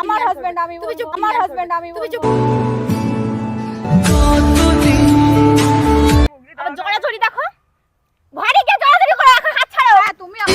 আমার হাজবেন্ড আমি আমার হাজবেন্ড আমি তুমি চুপ বলব। আবার জড়াজড়ি দেখো। ঘরে গিয়ে জড়াজড়ি করে এখন হাত ছাড়ো। হ্যাঁ, তুমি আমার-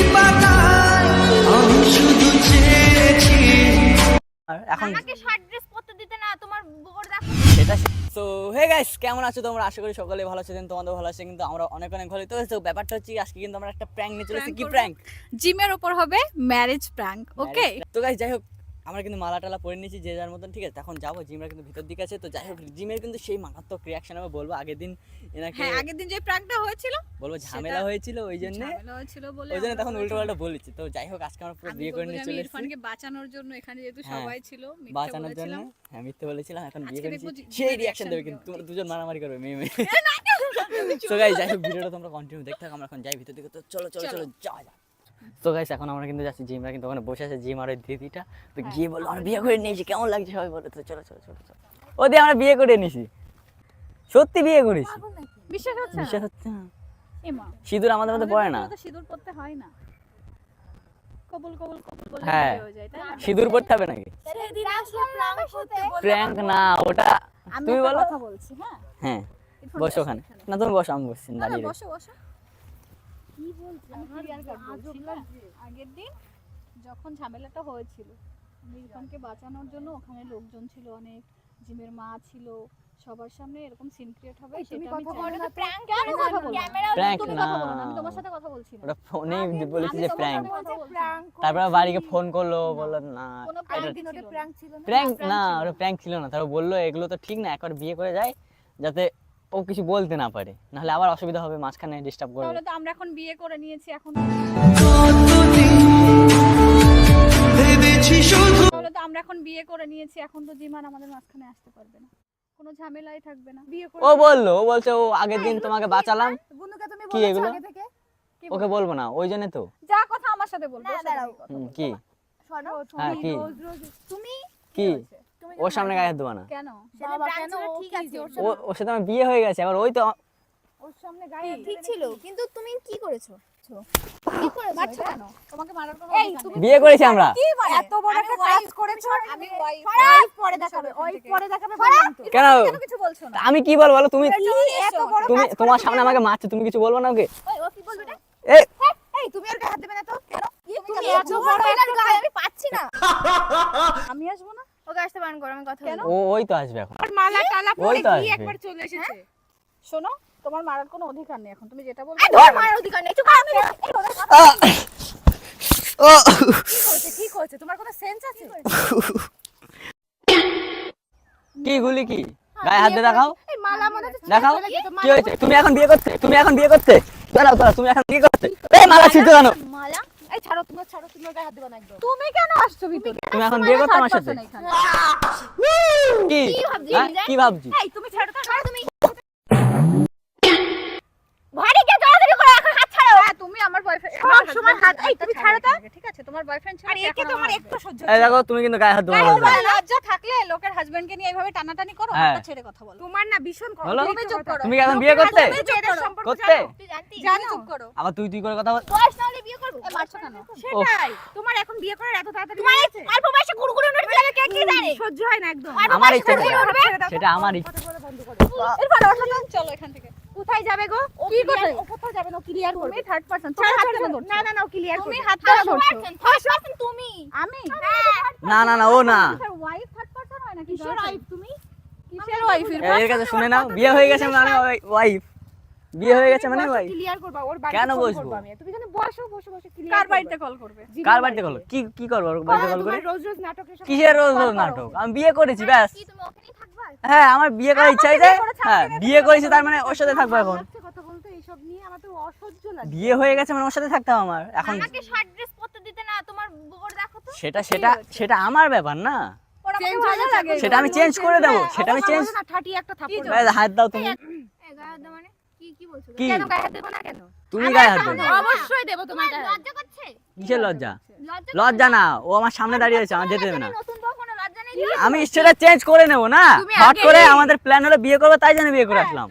আর এখন আমাকে শর্ট ড্রেস পরতে দিতে না তোমার বোর দেখো। সেটা সো হে গাইস কেমন আছো তোমরা? আশা করি সকলে ভালো আছো তোমাদের ভালো আছে কিন্তু আমরা অনেক অনেক ভালো তো তো ব্যাপারটা হচ্ছে আজকে কিন্তু আমরা একটা প্র্যাঙ্ক নিয়ে চলেছি কি। প্র্যাঙ্ক জিমের উপর হবে ম্যারেজ প্র্যাঙ্ক ওকে তো গাইস যাই হোক আমরা কিন্তু মালা টালা পরে নিয়েছি যে যার মতন ঠিক আছে? এখন যাব জিমরা কিন্তু ভিতর দিকে আছে তো যাই হোক জিমের কিন্তু সেই মারাত্মক রিয়াকশন আমি বলব। আগের দিন এনাকে হ্যাঁ আগের দিন যে প্র্যাঙ্কটা হয়েছিল বলব ঝামেলা হয়েছিল ওই জন্য। ঝামেলা হয়েছিল বলে ওই জন্য তখন উল্টো পাল্টা বলেছি তো যাই হোক আজকে আমরা পুরো বিয়ে করে বলব যে নিয়ে আমি চলে এসেছি। বাঁচানোর জন্য এখানে যেহেতু হ্যাঁ, সবাই ছিল বাঁচানোর জন্য হ্যাঁ মিথ্যে বলেছিলাম এখন বিয়ে করেছি সেই রিয়াকশন দেবে কিন্তু তোমরা দুজন মারামারি করবে মেয়ে মেয়ে। তো গাইস যাই হোক ভিডিওটা তোমরা কন্টিনিউ দেখতে থাকো আমরা এখন যাই ভিতর দিকে তো চলো চলো। চলো যাওয়া যাক। তো গাইস এখন আমরা কিন্তু যাচ্ছি জিমরা কিন্তু ওখানে বসে আছে জিম আর ওই দিদিটা। তো গিয়ে বলল আমরা বিয়ে করে নিয়েছি কেমন লাগছে সবাই বলে? তো চলো চলো চলো চলো। ও দিয়ে আমরা বিয়ে করে নিয়েছি। সত্যি বিয়ে করেছি বিশ্বাস হচ্ছে না? বিশ্বাস হচ্ছে না? এমা সিঁদুর আমাদের মধ্যে পড়ে না। সিঁদুর পড়তে হয় না। কবুল কবুল কবুল বলে হ্যাঁ। হয়ে যায় তাই না? সিঁদুর পড়তে হবে নাকি? প্র্যাঙ্ক না ওটা আমি তুমি বলো। কথা বলছি হ্যাঁ? হ্যাঁ বসো ওখানে। না তুমি বসো আমি বসছি দাঁড়িয়ে বসো বসো। কি বলছি? আমি ক্লিয়ার কাট আগের দিন যখন ঝামেলাটা হয়েছিল আমি বাঁচানোর জন্য ওখানে লোকজন ছিল অনেক জিমের মা ছিল সবার সামনে এরকম সিন ক্রিয়েট হবে সেটা আমি চাই না। প্রাঙ্ক কেন কথা Prank তুমি না। কথা বলো না, আমি তোমার সাথে কথা বলছি না। ওটা ফোনে বলেছি যে প্র্যাঙ্ক। তারপর বাড়িকে ফোন করল বলল না এটা prank ছিল না। প্র্যাঙ্ক না। ওটা প্র্যাঙ্ক ছিল না। তারপর বলল এগুলো তো ঠিক না একবার বিয়ে করে যায় যাতে ও কিছু বলতে না পারে নাহলে আবার অসুবিধা হবে মাঝখানে ডিস্টার্ব করবে তাহলে তো আমরা এখন বিয়ে করে নিয়েছি এখন তাহলে তো আমরা এখন বিয়ে করে নিয়েছি এখন তো জিমান আমাদের মাঝখানে আসতে পারবে না। কোনো ঝামেলাই থাকবে না বিয়ে করে ও বলল ও বলছে ও আগের দিন তোমাকে বাঁচালাম। বন্ধুকে তুমি কি এগুলো? ওকে বলব না ওই জন্য তো। যা কথা আমার সাথে বলব কি? শোনো, হ্যাঁ, তুমি রোজ রোজ তুমি কি? ওর সামনে গায়ে হাত দেবো না। কেন? ওর ও সাথে আমার বিয়ে হয়ে গেছে এবার ওই তো ওর সামনে গায়ে ঠিক ছিল কিন্তু তুমি কি করেছ? কি করেছ মারছো এটা? কেন তোমাকে মারার কোনো এই, অধিকার তুমি নেই। বিয়ে করেছি আমরা। মানে এত বড় আমি একটা কাজ করেছ? আমি পরে দেখাবে সরাও ওয়াইফ এখান থেকে। পরে দেখাবে কেন? কেন কিছু বলছো না? আমি কি বলব বলো? তুমি তুমি তোমার সামনে আমাকে মারছো তুমি কিছু বলব না ওকে? ও কি বলবে রে? এই এই তুমি আর হাত দেবে না তো? কেন? তুমি এত বড় একটা আমি পাচ্ছি না। আমি আসব না? ওকে আসতে বারণ করো আমি কথা কেন? বলব। ও ওই তো আসবে এখন। আর মালা টালা পরে কি একবার চলে এসেছে। শোনো তোমার মারার কোনো অধিকার নেই এখন তুমি যেটা বলবে ধর মারার অধিকার নেই চুপ আমি ও! কি করেছে তোমার কোনো সেন্স আছে? কি গুলি কি? গায়ে হাত দিয়ে দেখাও। এই মালা মনে হচ্ছে দেখাও। কি হয়েছে? তুমি এখন বিয়ে করতে তুমি এখন বিয়ে করতে। দাঁড়াও দাঁড়াও তুমি এখন বিয়ে করতে। এই মালা ছিটছো কেন মালা? এই ছাড়ো তুমি ছাড়ো তুমি ওর গায়ে হাত দেবে না একদম। তুমি কেন আসছো ভিতরে? তুমি এখন বিয়ে করতে আমার সাথে কি? হ্যাঁ? বিজয়? কি ভাবছি এই তুমি ছাড়ো তো ছাড়ো তুমি ঘরে গিয়ে জড়াজড়ি করে এখন হাত ছাড়ো হ্যাঁ তুমি আমার বয়ফ্রেন্ড সব সময় হাত- এই, তুমি ছাড়ো তো। ঠিক আছে তোমার বয়ফ্রেন্ড আর একে তো একটু সহ্য এই দেখো তুমি কিন্তু গায়ে হাত দেবো না লজ্জা থাকলে লোকের হাজবেন্ডকে নিয়ে এইভাবে টানাটানি করো। হাতটা ছেড়ে কথা বলো। তোমার না ভীষণ বলো। তুমি চুপ করো। তুমি এখন বিয়ে করতে? তুমি চুপ করো। করতে? জানো। চুপ করো। আবার তুই তুই করে কথা বল বয়স না হলে বিয়ে করব? এ মারছো কেন? সেটাই। তোমার এখন বিয়ে করার এত তাড়াতাড়ি তোমার এই অল্প বয়সে গুড়গুড়ি উঠে যাবে কে কি জানে? সহ্য হয় না একদম। আমার ইচ্ছা সেটা। আমার ইচ্ছা চলো এখান থেকে। কোথায় যাবে গো? ও কি clear- ও কোথায় যাবে না? ক্লিয়ার করবে তুমি থার্ড পারসন তুমি হাত ধরো। না না না ক্লিয়ার তুমি হাত ধরছো। তুমি। আমি? না না না ও না। ওয়াইফ থার্ড পারসন হয় না কিসের wife তুমি? কিসের ওয়াইফ এর কাছে শুনে নাও। বিয়ে হয়ে গেছে মানে ওয়াইফ বিয়ে হয়ে গেছে মানে ওয়াইফ ক্লিয়ার করবা ওর বাড়িতে কেন বসবো? তুমি এখানে বসো বসে বসে ক্লিয়ার কার বাড়িতে কল করবে? কার বাড়িতে। কল কি কি করব ওর বাড়িতে কল করে? রোজ রোজ নাটকের সাথে কিসের রোজ রোজ নাটক? আমি বিয়ে করেছি ব্যাস। কি তুমি ওখানেই হ্যাঁ আমার বিয়ে করার ইচ্ছা আছে। হ্যাঁ বিয়ে করেছি তার মানে ওর সাথে থাকব এখন। কথা বলতে এইসব নিয়ে আমার তো অসহ্য লাগে বিয়ে হয়ে গেছে মানে ওর সাথে থাকতে হবে আমার এখন আমাকে শর্ট ড্রেস পরতে দিতে না তোমার বোর দেখো তো। সেটা সেটা সেটা আমার ব্যাপার না। সেটা আমি চেঞ্জ করে দেবো সেটা আমি চেঞ্জ না ঠাটি একটা থাপ্পড়। হাত দাও তুমি। মানে? কি কি বলছো? কি? কেন গায়ে হাত দেবো না কেন? তুমি গায়ে হাত অবশ্যই দেবো তোমার লজ্জা কিসের লজ্জা? লজ্জা লজ্জা না ও আমার সামনে দাঁড়িয়ে আছে আমার যেতে দেবে না। আমি স্টেটাস চেঞ্জ করে নেব না? হট করে আমাদের প্ল্যান হলো বিয়ে করব তাই জন্য বিয়ে করে আসলাম।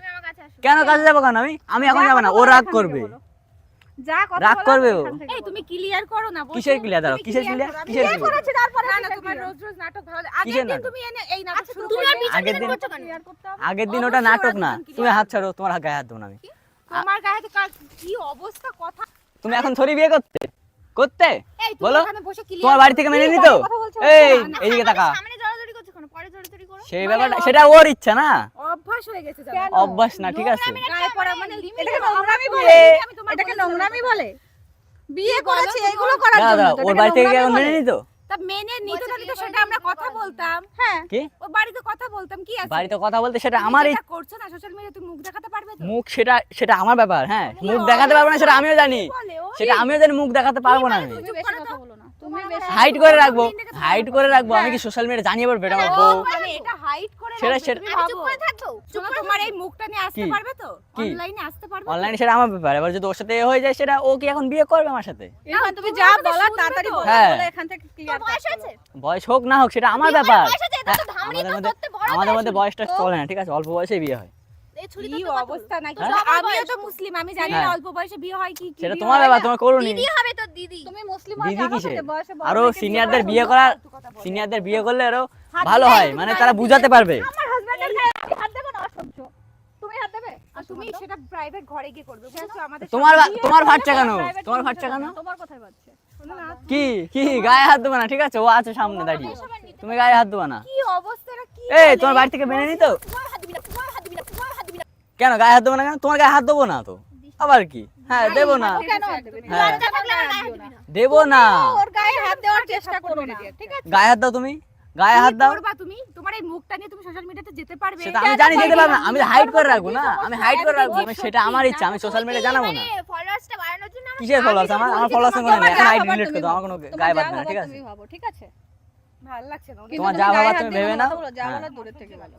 কেন কাছে যাব কেন আমি? আমি এখন যাব না। ও রাগ করবে। তুমি আগের দিন ওটা নাটক না। তুমি হাত ছাড়ো তোমার গায়ে হাত না গায়ে তুমি এখন থরি বিয়ে করতে? করতে? বলো। তোমার বাড়ি থেকে মেনে নিতো? এই এইদিকে তাকা সেই ব্যাপারটা সেটা ওর ইচ্ছা না? অভ্যাস হয়ে গেছে অভ্যাস না ঠিক আছে। এটাকে বিয়ে করেছে এগুলো করার জন্য ওর বাড়ি থেকে মেনে নিত? তা মেনে নিতে তো সেটা আমরা কথা বলতাম। হ্যাঁ। ও বাড়িতে কথা বলতাম কি বাড়িতে কথা বলতে সেটা আমার ব্যাপার হ্যাঁ। মুখ দেখাতে পারব না সেটা আমিও জানি। সেটা আমিও জানি মুখ দেখাতে পারব না আমি। হাইট করে রাখব। হাইট করে রাখব আমি কি সোশ্যাল মিডিয়া জানিয়ে পারব এটা করে সেটা সেটা তোমার এই মুখটা নিয়ে আসতে পারবে অনলাইনে সেটা আমার ব্যাপার। এবার যদি ওর সাথে হয়ে যায় সেটা ও কি এখন বিয়ে করবে আমার সাথে? তুমি যা তাড়াতাড়ি হ্যাঁ এখান থেকে বয়স হোক না হোক সেটা আমার ব্যাপার। হ্যাঁ, আমাদের মধ্যে বয়সটা চলে না ঠিক আছে অল্প বয়সে বিয়ে হয়। হ্যাঁ। তোমার সিনিয়রদের বিয়ে করলে আরও ভালো হয় মানে তারা বুঝাতে পারবে। তোমার কেন? তোমার ভাটটা কেন? তোমার কি কি গায়ে হাত দেবো না ঠিক আছে ও আছে সামনে দাঁড়িয়ে। তুমি গায়ে হাত দেবো না। এই তোমার বাড়ি থেকে মেনে নিত কেন গায়ে হাত দেবো না কেন? তোমার গায়ে হাত দেবো না তো। আবার কি? হ্যাঁ দেবো না। হ্যাঁ। দেবো না। গায়ে হাত দাও তুমি। গায়ে হাত দাও। তুমি? তোমার এই মুখটা নিয়ে তুমি সোশ্যাল মিডিয়াতে যেতে পারবে। সেটা আমি জানি যেতে আমি হাইড করে রাখব না। আমি হাইড করে রাখব। আমি সেটা আমার ইচ্ছা। আমি সোশ্যাল মিডিয়া জানাব না। মানে বাড়ানোর জন্য কিসের আমার আমার কোনো এখন হাইড ডিলিট করে দাও আমার কোনো গায়ে বাদ না ঠিক আছে? ঠিক আছে? ভালো লাগছে না। তোমার যা ভাবা তুমি ভেবে যা হ্যাঁ। দূরে থেকে ভালো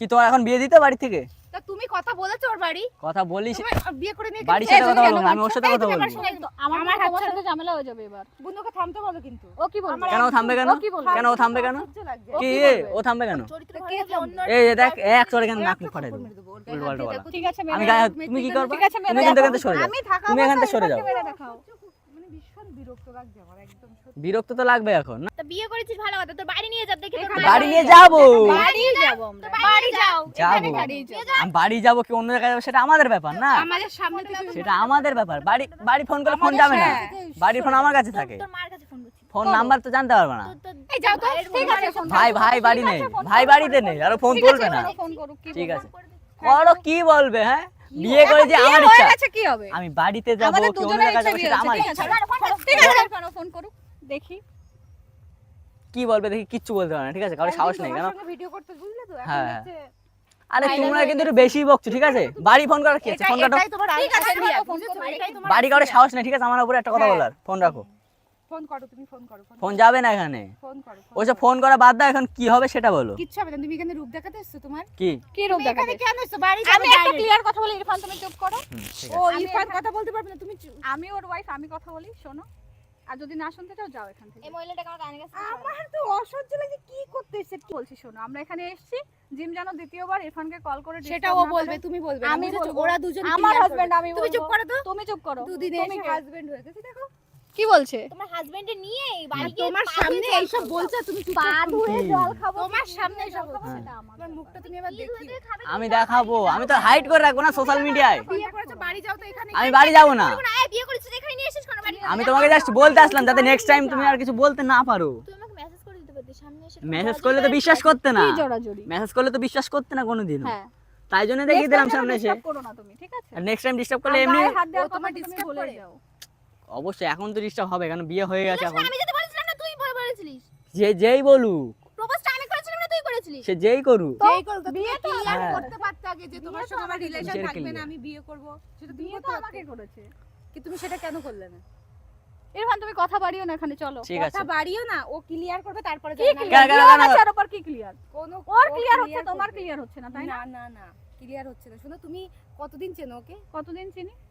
কি তোমার এখন বিয়ে দিতে বাড়ি থেকে? তা তুমি কথা বলেছ ওর বাড়ি? কথা বলিস? বিয়ে করে নিয়ে কথা বলব আমি ওর সাথে কথা বলব। আমার আমার ঝামেলা হয়ে যাবে এবার। বন্ধুকে থামতে বলো কিন্তু। ও কি বলবে কেন থামবে কেন? কেন ও থামবে কেন? কি ও থামবে কেন? এই দেখ এক চড়ে কেন নাক ফাটাই ঠিক আছে আমি তুমি কি করবে? তুমি এখান থেকে সরে যাও। তুমি এখান থেকে সরে যাও। মানে ভীষণ বিরক্ত লাগছে আমার একদম। বিরক্ত তো লাগবে এখন না? বিয়ে করেছিস ভালো কথা তোর বাড়ি নিয়ে যাব দেখি বাড়ি নিয়ে যাব। বাড়ি নিয়ে যাব আমরা। বাড়ি যাও। যাব। আমি বাড়ি যাব কি অন্য জায়গায় যাব? সেটা আমাদের ব্যাপার না? আমাদের সামনে সেটা আমাদের ব্যাপার। বাড়ি বাড়ি ফোন করে ফোন যাবে না। বাড়ি ফোন আমার কাছে থাকে। তোর মার কাছে ফোন করছি। ফোন নাম্বার তো জানতে পারবে না। এই যাও তো ঠিক আছে ফোন ভাই ভাই বাড়ি নেই। ভাই বাড়িতে নেই আর ফোন করবে না। ঠিক আছে। করো কি বলবে হ্যাঁ? বিয়ে করে যে আমার ইচ্ছা। আমি বাড়িতে যাব কি অন্য জায়গায় যাব সেটা আমার ইচ্ছা। ঠিক আছে ফোন করুক দেখি। কি বলবে দেখি কিচ্ছু বলতে পারে না ঠিক আছে? কারও সাহস নেই কেন? ভিডিও করতে বুঝলে তো হ্যাঁ। আরে তোমরা কিন্তু বেশি বকছো ঠিক আছে? বাড়ি ফোন করার কি আছে? ফোন কাটো বাড়ি কারও সাহস নেই ঠিক আছে? আমার উপরে একটা কথা হ্যাঁ। বলার ফোন রাখো। ফোন করো তুমি ফোন করো ফোন যাবে না এখানে। ফোন করো ওসব ফোন করা বাদ দাও এখন কি হবে সেটা বলো। কিচ্ছু হবে না তুমি এখানে রূপ দেখাতে তোমার? কি? কি রূপ দেখাতে? বাড়ি আমি একটা ক্লিয়ার কথা বলি ইরফান তুমি চুপ করো। ও ইরফান কথা বলতে পারবে না তুমি আমি ওর ওয়াইফ আমি কথা বলি শোনো। আর যদি না শুনতে চাও যাও এখান থেকে। এই মহিলাটাকে আমার তো অসহ্য লাগে কি করতে এসে কি বলছি শোনো আমরা এখানে এসেছি জিম জানো দ্বিতীয়বার ইরফানকে কল করে সেটা ও বলবে তুমি বলবে আমি ওরা দুজন আমার হাজবেন্ড আমি তুমি চুপ করো তো। তুমি চুপ করো। দুদিনে হাজবেন্ড হয়ে গেছে দেখো। কি বলছে? তোমার হাজবেন্ডে নিয়ে এই হ্যাঁ, তোমার সামনে এইসব বলছে তুমি কি জল খাব তোমার সামনে আমার মুখটা তুমি এবার আমি দেখাবো আমি তো হাইড করে রাখব না সোশ্যাল মিডিয়ায় বিয়ে করেছ বাড়ি যাও তো এখানে। আমি বাড়ি যাব না। বিয়ে করেছ এখানে নিয়ে কেন বাড়ি আমি তোমাকে জাস্ট বলতে আসলাম যাতে নেক্সট টাইম তুমি আর কিছু বলতে না পারো। মেসেজ করলে তো বিশ্বাস করতে না। মেসেজ করলে তো বিশ্বাস করতে না কোনোদিন হ্যাঁ। তাই জন্য দেখিয়ে দিলাম সামনে এসে। নেক্সট টাইম ডিস্টার্ব করলে এমনি তোমার ডিস্টার্ব যাও। অবশ্যই এখন তো ডিস্টার্ব হবে কারণ বিয়ে হয়ে গেছে এখন। আমি যেতে বলেছিলাম না তুই বলেছিলিস। যে যেই বলুক। প্রপোজটা আমি করেছিলাম না তুই করেছিলিস। সে যেই করুক। যেই করুক বিয়ে তো আর হ্যাঁ। করতে পারত আগে যে তোমার সাথে আমার রিলেশন থাকবে না আমি বিয়ে করব। সেটা তুমি তো আমাকে করেছে। কি তুমি সেটা কেন করলে না? ইরফান তুমি কথা বাড়িও না এখানে চলো। কথা বাড়িও না ও ক্লিয়ার করবে তারপরে কি ক্লিয়ার উপর কি ক্লিয়ার কোন ওর ক্লিয়ার হচ্ছে তোমার ক্লিয়ার হচ্ছে না তাই না? না না ক্লিয়ার হচ্ছে না। শোনো তুমি কতদিন চেনো ওকে? কতদিন চিনি?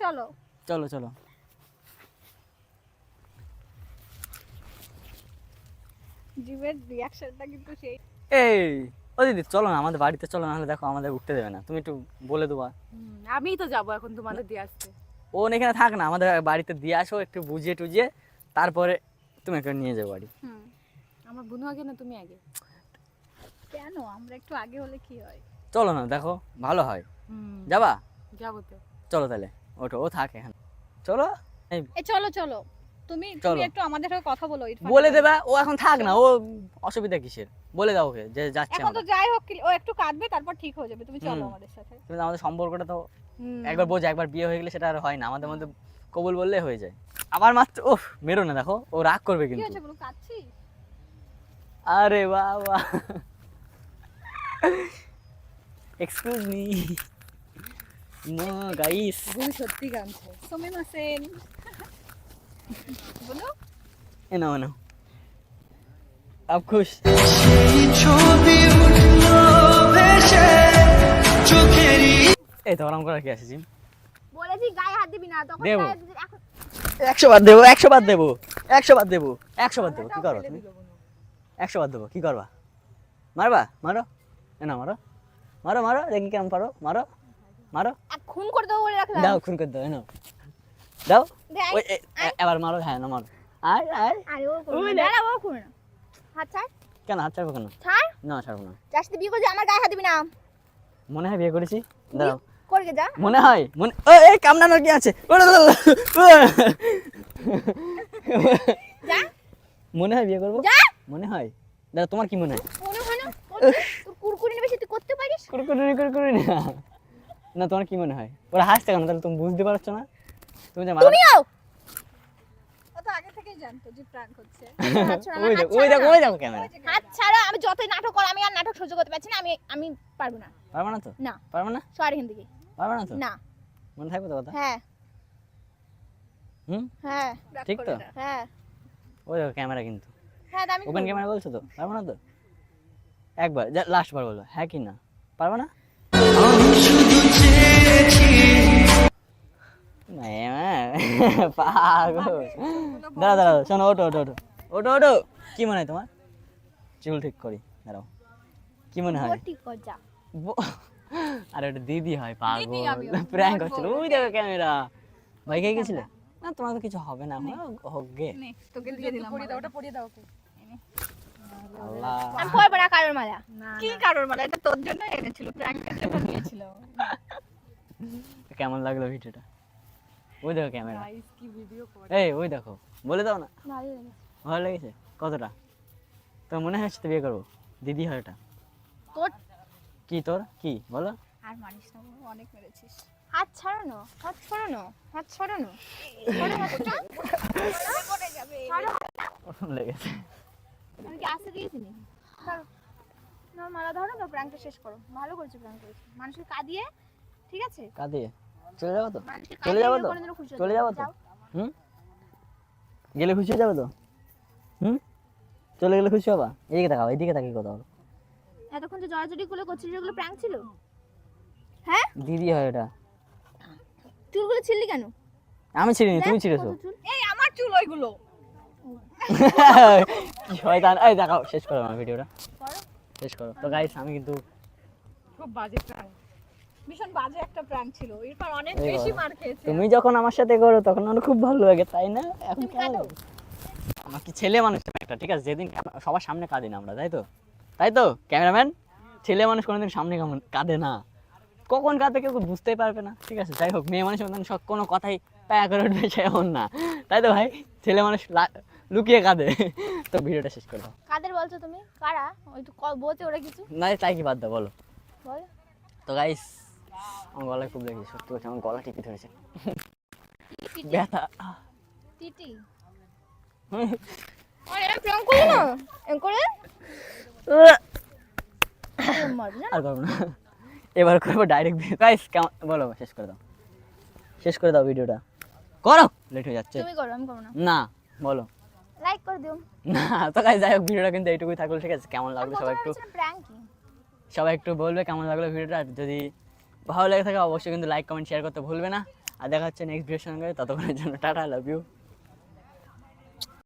চলো। চলো চলো। জীবের রিয়াকশনটা কিন্তু সেই। এই ও দিদি চলো না আমাদের বাড়িতে চলো নাহলে দেখো আমাদের উঠতে দেবে না। তুমি একটু বলে দেবা। আমিই তো যাব এখন তোমাদের দিয়ে আসতে। ও এখানে থাক না আমাদের বাড়িতে দিয়ে আসো একটু বুঝিয়ে টুজিয়ে তারপরে তুমি একটু নিয়ে যাও বাড়ি। হুম আমার বোন আগে না তুমি আগে? কেন? আমরা একটু আগে হলে কি হয়? চলো না দেখো ভালো হয়। হুম। যাবা? যাব তো। চলো তাহলে। ওঠো ও থাক চলো? এই চলো চলো। তুমি তুমি একটু আমাদের হয়ে কথা বলো ইরফান। বলে দেবা ও এখন থাক না ও অসুবিধা কিসের? বলে দাও ওকে যে যাচ্ছে এখন তো যাই হোক ও একটু কাঁদবে তারপর ঠিক হয়ে যাবে। তুমি চলো আমাদের সাথে। কিন্তু আমাদের সম্পর্কটা তো একবার বোঝ একবার বিয়ে হয়ে গেলে সেটা আর হয় না আমাদের মধ্যে কবুল বললে হয়ে যায়। আবার মাত্র ও মেরো না দেখো ও রাগ করবে কি কিন্তু। আরে বাবা। এক্সকিউজ মি গাইস সত্যি কাঁদছো সুমিমা সেন বলো এ নাও নাও আপ খুশ এই তো আরাম করার কি আছে জিম বলেছি গায়ে হাত দিবি না তখন একশো বাদ দেবো একশো বাদ দেবো একশো বাদ দেবো একশো বাদ দেবো কি করবা তুমি একশো বাদ দেবো কি করবা মারবা মারো এ না মারো মারো মারো দেখি কেমন পারো মারো মারো। খুন করে দেবো বলে রাখলাম। দাও খুন করে দাও নাও দাও। ওই এবার মারো হ্যাঁ না মারো। আয় আয় আরে ও করবে না। ও করবে না। হাত ছাড়। কেন হাত ছাড়বো কেন? ছাড়। না ছাড়বো না। যার সাথে বিয়ে করছি আমার গায়ে হাত দিবি না। মনে হয় বিয়ে করেছি? দাঁড়াও। করকে যা। মনে হয়? মনে ও এই কামনানোর কি আছে। যা। মনে হয় বিয়ে করব? যা। মনে হয়? দাদা তোমার কি মনে হয়? মনে হয় না। কুরকুরি বেশি তুই করতে পারিস? কুরকুরি কুরকুরি না। না তোমার কি মনে হয়? ওরা হাসছে কেন? তাহলে তুমি বুঝতে পারছ না? তুমি যে মারা তুমিও আগে থেকেই জানতো যে প্র্যাঙ্ক হচ্ছে। ওই দেখো ওই দেখো ওই দেখো ক্যামেরা। হাত ছাড়া আমি যতই নাটক কর আমি আর নাটক সহ্য করতে পারছি না আমি আমি পারব না। পারবে না তো? না। পারবে না? সরি এখান থেকে পারবে না তো? না। মনে থাকবে তো কথা? হ্যাঁ। হুম? হ্যাঁ। ঠিক তো? হ্যাঁ। ওই দেখো ক্যামেরা কিন্তু। হ্যাঁ আমি ওপেন ক্যামেরা বলছো তো? পারবে না তো? একবার লাস্ট বার বলো হ্যাঁ কি না? পারব না? দাঁড়া দাঁড়া শোনো ওটো ওটো ওটো ওটো ওটো কি মনে হয় তোমার চুল ঠিক করি দাঁড়াও কি মনে হয় ও ঠিক কর যা ব- আরে ওটা দিদি হয় পাগল প্র্যাঙ্ক। হচ্ছিল ওই দেখো ক্যামেরা ভাই কে গেছিলে না তোমার তো কিছু হবে না হোক গে তোকে দিয়ে দিলাম পরিয়ে দাও ওটা পরিয়ে দাও ওকে আল্লাহ আমি পরবো না কারোর মালা কি কারণ মানে এটা তোর জন্য এনেছিল প্র্যাঙ্কের জন্য কেমন লাগল ভিডিওটা? ওই দেখো ক্যামেরা। এই ওই দেখো। বলে দাও না। ভালো লেগেছে? কতটা? তোর মনে হচ্ছে তো বিয়ে করব? দিদি হয় এটা তোর? কি তোর? কি? বলো। আর মানিস না অনেক মেরেছিস। হাত ছাড়ানো হাত ছড়ানো হাত ছড়ানো লেগেছে। আমি কি আসতে দিয়েছি ধরো। না প্র্যাঙ্কটা শেষ করো। ভালো করেছ প্র্যাঙ্ক করেছ। মানুষকে কাঁদিয়ে ঠিক আছে? কাঁদিয়ে চলে যাব তো? চলে যাব তো? চলে যাব তো? হুম? গেলে খুশি হয়ে যাবে তো? হুম? চলে গেলে খুশি হবা? এদিকে তাকাও এদিকে তাকিয়ে কথা বলো। এতক্ষণ যে জড়াজড়ি গুলো করছিস যেগুলো প্র্যাঙ্ক ছিল? হ্যাঁ? দিদি হয় এটা চুলগুলো ছিললি কেন? আমি ছিড়িনি তুমি কত এই আমার চুল ওইগুলো। কি শয়তান। এই দেখাও শেষ করো আমার ভিডিওটা। শেষ করো। তো গাইস আমি কিন্তু খুব বাজে প্র্যাঙ্ক ভীষণ বাজে একটা প্র্যাঙ্ক ছিল। ইরফান অনেক বেশি মার খেয়েছে। তুমি যখন আমার সাথে করো তখন আমার খুব ভালো লাগে তাই না? এখন কেন কাঁদো? লাগে? আমার কি ছেলে মানুষ একটা ঠিক আছে? যেদিন সবার সামনে কাঁদি না আমরা তাই তো? তাই তো? ক্যামেরাম্যান? ছেলে মানুষ কোনোদিন সামনে কেমন কাঁদে না। কখন কাঁদে কেউ বুঝতেই পারবে না ঠিক আছে? যাই হোক মেয়ে মানুষ মতন সব কোনো কথাই প্যায়া করে উঠবে সে এমন না। তাই তো ভাই? ছেলে মানুষ লুকিয়ে কাঁদে। তো ভিডিওটা শেষ করে দাও কাদের বলছো তুমি? কারা? ওই তো বলতে ওরা কিছু। না তাই কি বাদ দাও বলো। বল। তো গাইস আমার গলায় খুব লেগেছে সত্যি কথা আমার গলা টিপে ধরেছে। ব্যথা। টিটি। আর করব না? এবার করব ডাইরেক্ট গাইস কেমন বলো শেষ করে দাও। শেষ করে দাও ভিডিওটা করো! লেট হয়ে যাচ্ছে। তুমি করো আমি করব না। না বলো। লাইক করে দিও। না তো গাইস যাই হোক ভিডিওটা কিন্তু এইটুকুই থাকল ঠিক আছে? কেমন লাগল সবাই একটু সবাই একটু বলবে কেমন লাগল ভিডিওটা যদি ভালো লেগে থাকে অবশ্যই কিন্তু লাইক কমেন্ট শেয়ার করতে ভুলবে না। আর দেখা হচ্ছে নেক্সট ভিডিওর সঙ্গে। ততক্ষণের জন্য টাটা লাভ ইউ